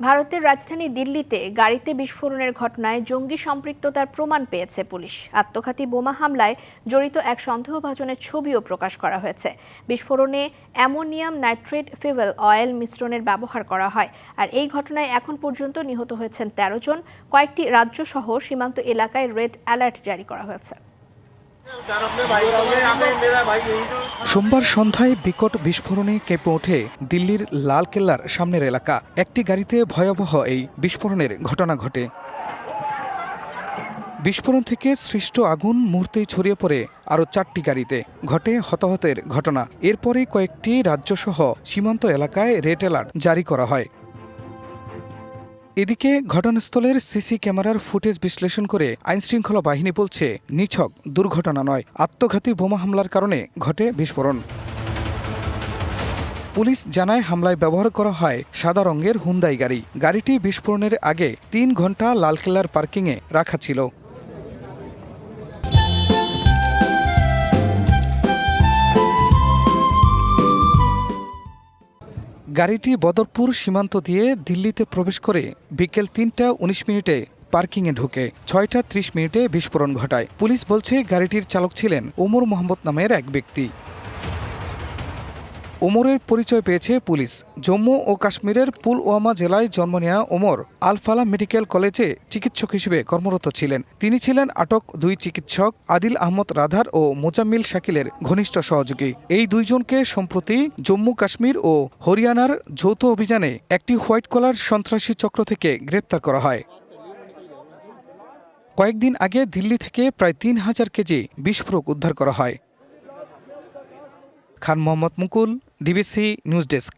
ভারতের রাজধানী দিল্লিতে গাড়িতে বিস্ফোরণের ঘটনায় জঙ্গি সম্পৃক্ততার প্রমাণ পেয়েছে পুলিশ। আত্মঘাতী বোমা হামলায় জড়িত এক সন্দেহভাজনের ছবিও প্রকাশ করা হয়েছে। বিস্ফোরণে অ্যামোনিয়াম নাইট্রেট ফিভেল অয়েল মিশ্রণের ব্যবহার করা হয় আর এই ঘটনায় এখন পর্যন্ত নিহত হয়েছেন তেরো জন। কয়েকটি রাজ্য সহ সীমান্ত এলাকায় রেড অ্যালার্ট জারি করা হয়েছে। সোমবার সন্ধ্যায় বিকট বিস্ফোরণে কেঁপে ওঠে দিল্লির লাল কেল্লার সামনের এলাকা। একটি গাড়িতে ভয়াবহ এই বিস্ফোরণের ঘটনা ঘটে। বিস্ফোরণ থেকে সৃষ্ট আগুন মুহূর্তেই ছড়িয়ে পড়ে আরও চারটি গাড়িতে। ঘটে হতাহতের ঘটনা। এরপরে কয়েকটি রাজ্যসহ সীমান্ত এলাকায় রেড অ্যালার্ট জারি করা হয়। এদিকে ঘটনাস্থলের সিসি ক্যামেরার ফুটেজ বিশ্লেষণ করে আইনশৃঙ্খলা বাহিনী বলছে, নিছক দুর্ঘটনা নয়, আত্মঘাতী বোমা হামলার কারণে ঘটে বিস্ফোরণ। পুলিশ জানায়, হামলায় ব্যবহার করা হয় সাদা রঙের হুন্দাই গাড়ি। গাড়িটি বিস্ফোরণের আগে তিন ঘণ্টা লালকেল্লার পার্কিংয়ে রাখা ছিল। গাড়িটি বদরপুর সীমান্ত দিয়ে দিল্লিতে প্রবেশ করে বিকেল তিনটা উনিশ মিনিটে পার্কিংয়ে ঢুকে, ছয়টা ত্রিশ মিনিটে বিস্ফোরণ ঘটায়। পুলিশ বলছে, গাড়িটির চালক ছিলেন ওমর মোহাম্মদ নামের এক ব্যক্তি। ওমরের পরিচয় পেয়েছে পুলিশ। জম্মু ও কাশ্মীরের পুলওয়ামা জেলায় জন্ম নেওয়া ওমর আলফালা মেডিকেল কলেজে চিকিৎসক হিসেবে কর্মরত ছিলেন। তিনি ছিলেন আটক দুই চিকিৎসক আদিল আহমদ রাধার ও মোজাম্মিল শাকিলের ঘনিষ্ঠ সহযোগী। এই দুইজনকে সম্প্রতি জম্মু কাশ্মীর ও হরিয়ানার যৌথ অভিযানে একটি হোয়াইট কলার সন্ত্রাসী চক্র থেকে গ্রেপ্তার করা হয়। কয়েকদিন আগে দিল্লি থেকে প্রায় তিন হাজার কেজি বিস্ফোরক উদ্ধার করা হয়। Khan Mohammad Mukul DBC news desk.